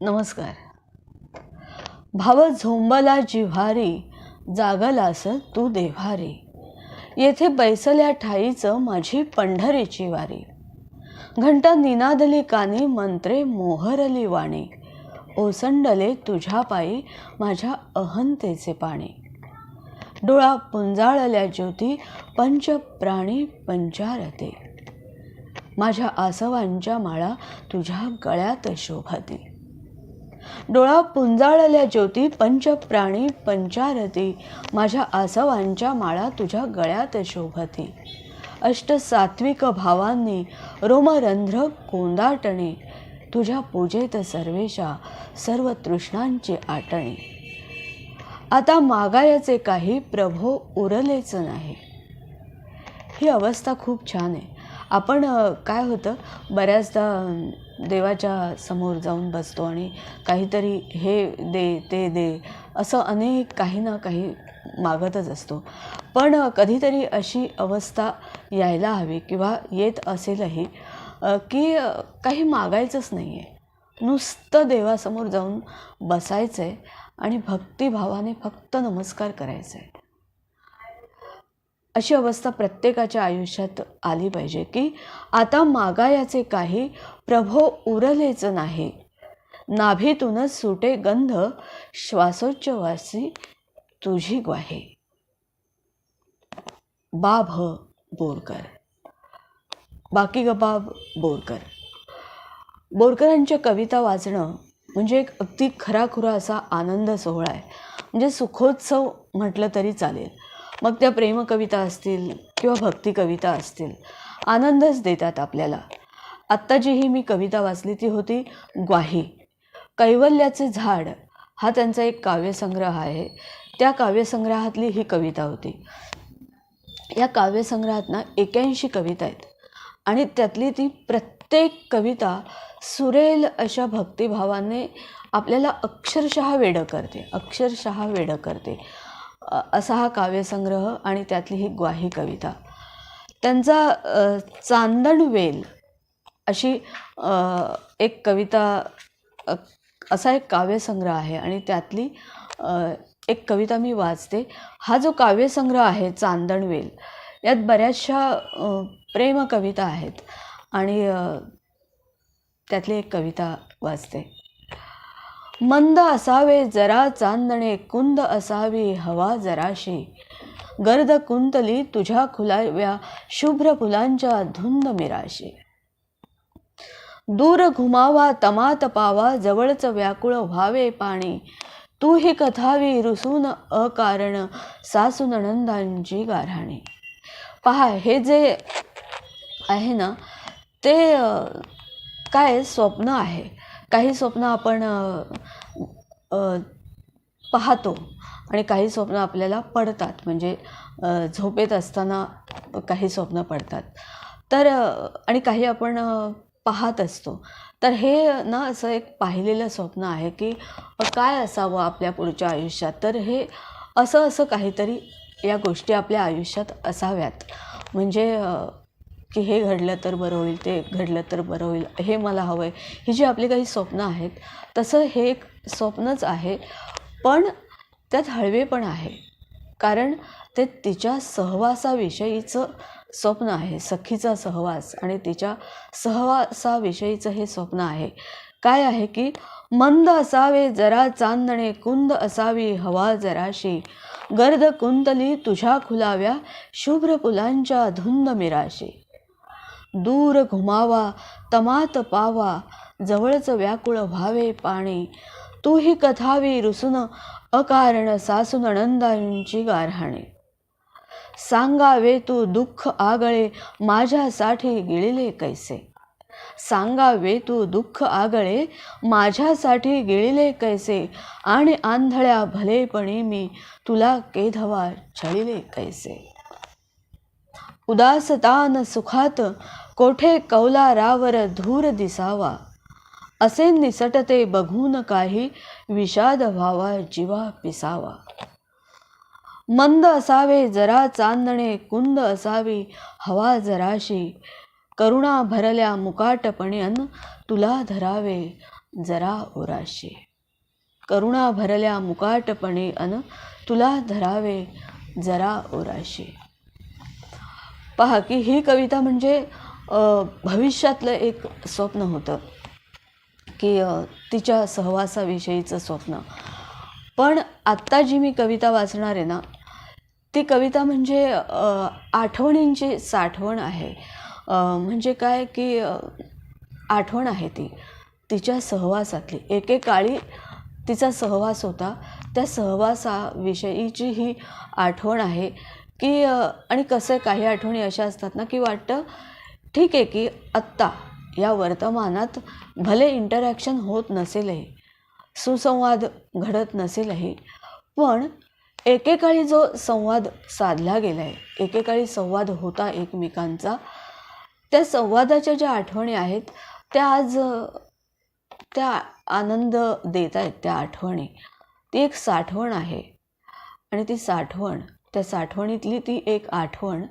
नमस्कार. भाव झोंबला जिव्हारी जागलास तू देव्हारी. येथे बैसल्या ठाईचं माझी पंढरीची वारी. घंटा निनादली कानी मंत्रे मोहरली वाणी. ओसंडले तुझ्या पायी माझ्या अहंतेचे पाणी. डोळा पुंजाळल्या ज्योती पंच प्राणी पंचारते. माझ्या आसवांच्या माळा तुझ्या गळ्यात शोभती. डोळा पुंजाळल्या ज्योती पंच प्राणी पंचारती. माझ्या आसवांच्या माळा तुझ्या गळ्यात शोभती. अष्ट सात्विक भावांनी रोमरंध्र कोंदाटणे. तुझ्या पूजेत सर्वेशा सर्व तृष्णांची आटणे. आता मागायचे काही प्रभो उरलेच नाही. ही अवस्था खूप छान आहे. आपण काय होतं बऱ्याचदा देवाच्या समोर जाऊन बसतो आणि काहीतरी हे दे ते दे असं अनेक काही ना काही मागतच असतो. पण कधीतरी अशी अवस्था यायला हवी किंवा येत असेलही की काही मागायचंच नाही आहे नुसतं देवासमोर जाऊन बसायचं आहे आणि भक्तिभावाने फक्त नमस्कार करायचा आहे अशी अवस्था प्रत्येकाच्या आयुष्यात आली पाहिजे की आता मागायाचे काही प्रभो उरलेच नाही. नाभीतूनच सुटे गंध श्वासोच्छवासी तुझी ग्वाही. बाभ बोरकर. बाकी गबाब बोरकर. बोरकरांच्या कविता वाचणं म्हणजे एक अगदी खराखुरा असा आनंद सोहळा आहे. म्हणजे सुखोत्सव म्हटलं तरी चालेल. मग त्या प्रेमकविता असतील किंवा भक्ती कविता असतील आनंदच देतात आपल्याला. आत्ता जी ही मी कविता वाचली ती होती ग्वाही. कैवल्याचे झाड हा त्यांचा एक काव्यसंग्रह आहे. त्या काव्यसंग्रहातली ही कविता होती. या काव्यसंग्रहात ना एक्याऐंशी कविता आहेत आणि त्यातली ती प्रत्येक कविता सुरेल अशा भक्तिभावाने आपल्याला अक्षरशः वेडं करते अक्षरशः वेडं करते. असा हा काव्यसंग्रह आणि त्यातली ही ग्वाही कविता. त्यांचा चांदण वेल अशी एक कविता असा एक काव्यसंग्रह आहे आणि त्यातली एक कविता मी वाचते. हा जो काव्यसंग्रह आहे चांदणवेल यात बऱ्याचशा प्रेम कविता आहेत आणि त्यातली एक कविता वाचते. मंद असावे जरा चांदणे कुंद असावी हवा जराशी. गर्द कुंतली तुझ्या खुलाव्या शुभ्र फुलांच्या धुंद मिराशी. दूर घुमावा तमात पावा जवळच व्याकुळ व्हावे पाणी. तू ही कथावी रुसून अकारण सासू नणंदांची गाराणी पहा हे जे आहे ना ते काय स्वप्न आहे? काही स्वप्न आपण पाहतो आणि काही स्वप्न आपल्याला पडतात. म्हणजे झोपेत असताना काही स्वप्न पडतात. तर आणि काही आपण पाहत असतो. तर हे ना असं एक पाहिलेलं स्वप्न आहे की काय असावं आपल्या पुढच्या आयुष्यात? तर हे असं असं काहीतरी या गोष्टी आपल्या आयुष्यात असाव्यात. म्हणजे की हे घडलं तर बरं होईल ते घडलं तर बरं होईल हे मला हवं आहे ही जी आपली काही स्वप्न आहेत तसं हे एक स्वप्नच आहे पण त्यात हळवे पण आहे. कारण ते तिच्या सहवासाविषयीचं स्वप्न आहे सखीचा सहवास आणि तिच्या सहवासाविषयीचं हे स्वप्न आहे. काय आहे की मंद असावे जरा चांदणे कुंद असावी हवा जराशी. गर्द कुंतली तुझ्या खुलाव्या शुभ्र फुलांच्या धुंद मिराशी. दूर घुमावा तमात पावा जवळच व्याकुळ व्हावे पाणी. तू ही कथावी रुसून अकारण सासून नणंदांची गारहाणे. सांगावे तू दुःख आगळे माझ्यासाठी गिळले कैसे? सांगावे तू दुःख आगळे माझ्यासाठी गिळले कैसे? आणि आंधळ्या भलेपणी मी तुला केधवा छळिले कैसे? उदासतान सुखात कोठे कौलारावर धूर दिसावा? असे निसटते बघून काही विषाद व्हावा जीवा पिसावा. मंद असावे जरा चांदणे कुंद असावी हवा जराशी. करुणा भरल्या मुकाटपण्यान तुला धरावे जरा ओराशे करुणा भरल्या मुकाटपणे अन तुला धरावे जरा ओराशे पहा की ही कविता म्हणजे भविष्यातलं एक स्वप्न होतं. की तिच्या सहवासाविषयीचं स्वप्न. पण आत्ता जी मी कविता वाचणार आहे ना ती कविता म्हणजे आठवणींची साठवण आहे. म्हणजे काय की आठवण आहे ती. तिच्या सहवासातली. एकेकाळी तिचा सहवास होता. त्या सहवासाविषयीची ही आठवण आहे. की आणि कसं आहे, काही आठवणी अशा असतात ना की वाटतं ठीक आहे की आत्ता या वर्तमानात भले इंटरॅक्शन होत नसेलही सुसंवाद घडत नसेलही पण एकेकाळी जो संवाद साधला गेला आहे एकेकाळी संवाद होता एकमेकांचा त्या संवादाच्या ज्या आठवणी आहेत त्या आज त्या आनंद देत आहेत त्या आठवणी. ती एक साठवण आहे. आणि ती साठवण त्या साठवणीतली ती एक आठवण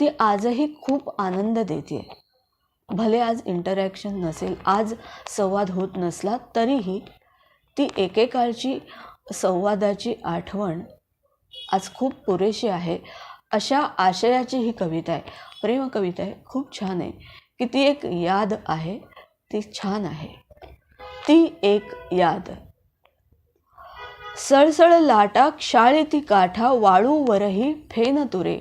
ती आजही खूप आनंद देते भले आज इंटरॅक्शन नसेल आज संवाद होत नसला तरीही ती एकेकाळची संवादाची आठवण आज खूप पुरेशी आहे. अशा आशयाची ही कविता आहे. प्रेम कविता आहे. खूप छान आहे. की ती एक याद आहे. ती छान आहे. ती एक याद. सळसळ लाटा क्षाळेती काठा वाळूवरही फेन तुरे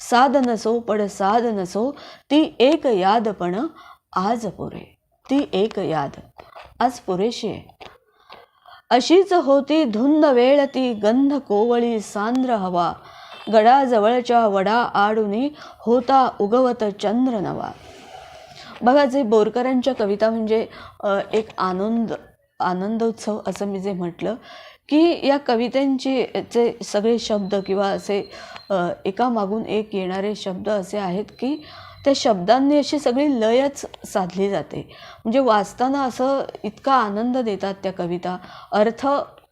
साध नसो पड साध नसो ती एक याद पण आज पुरे. ती एक याद आज पुरेशी आहे. अशीच होती धुंद वेळ ती गंध कोवळी सांद्र हवा. गडाजवळच्या वडा आडूनी होता उगवत चंद्र नवा. बघा जे बोरकरांच्या कविता म्हणजे एक आनंद आनंदोत्सव असं मी जे म्हटलं की या कवितांचे चे सगळे शब्द किंवा असे एकामागून एक येणारे शब्द असे आहेत की त्या शब्दांनी अशी सगळी लयच साधली जाते. म्हणजे वाचताना असं इतका आनंद देतात त्या कविता. अर्थ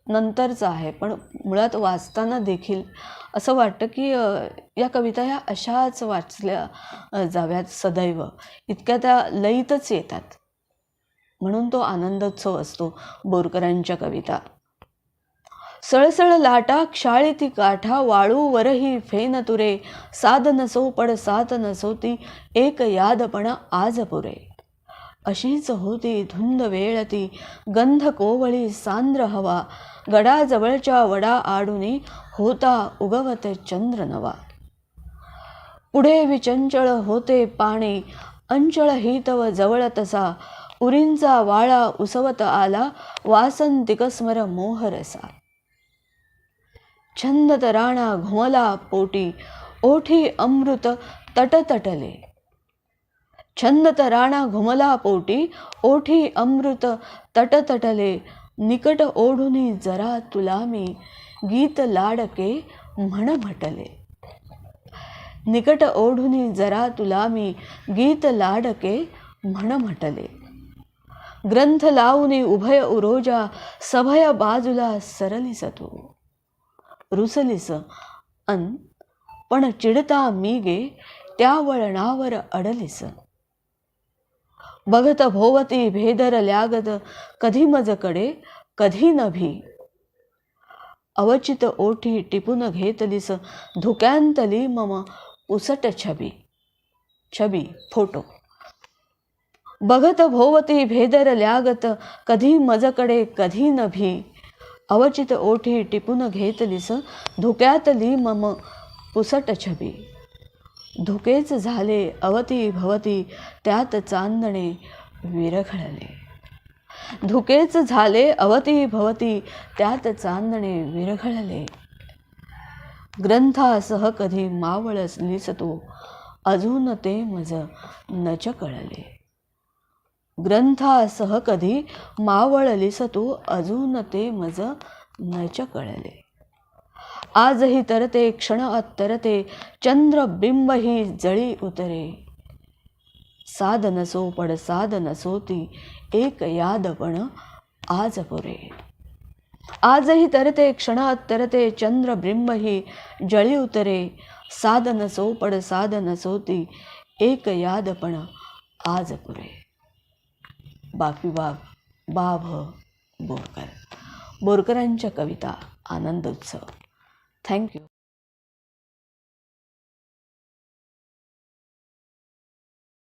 नंतरचा आहे पण मुळात वाचताना देखील असं वाटतं की या कविता ह्या अशाच वाचल्या जाव्यात सदैव. इतक्या त्या लयीतच येतात. म्हणून तो आनंदोत्सव असतो बोरकरांच्या कविता. सळसळ लाटा क्षाळीती काठा वाळूवरही फेन तुरे. साध नसो पड सात नसो ती एक यादपण आज पुरे. अशीच होती धुंद वेळ ती गंध कोवळी सांद्र हवा. गडाजवळच्या वडा आडूनी होता उगवत चंद्र नवा. पुढे विचंचळ होते पाणी अंचळ हितव जवळ तसा. उरींचा वाळा उसवत आला वासंतिकस्मर मोहरसा. छंदत राणा घुमला पोटी ओठी अमृत तटतटले. छंदत राणा घुमला पोटी ओठी अमृत तटतटले. निकट ओढुनी जरा तुला मी गीत लाडके म्हण म्हटले निकट ओढुनी जरा तुला मी गीत लाडके म्हण म्हटले ग्रंथ लावूनी उभय उरोजा सभय बाजूला सरली सतो रुसलीस. अन पण चिडता मी गे त्या वळणावर अडलीस. बघत भोवती भेदर ल्यागत कधी मजकडे कधी नभी. अवचित ओठी टिपून घेतलीस धुक्यांतली मम उसट छबी. छबी फोटो. बघत भोवती भेदर ल्यागत कधी मजकडे कधी नभी. अवचित ओठी टिपून घेतलीस धुक्यातली मम पुसट छबी. धुकेच झाले अवती भवती त्यात चांदणे विरघळले धुकेच झाले अवती भवती त्यात चांदणे विरघळले ग्रंथासह कधी मावळलीस तू अजून ते मज नच कळले ग्रंथासह कधी मावळलीस तू अजून ते मज नच कळले आजही तरते क्षण अत्तरते चंद्रबिंबही जळी उतरे. साध नसो पड साध नसो ती एक याद पण आज पुरे. आजही तरते क्षण अत्तरते चंद्रबिंबही जळी उतरे. साध नसो पड साध नसो ती एक याद पण आज पुरे. बाकी बा बाभ बोरकर. बोरकरांच्या कविता आनंदोत्सव. थँक्यू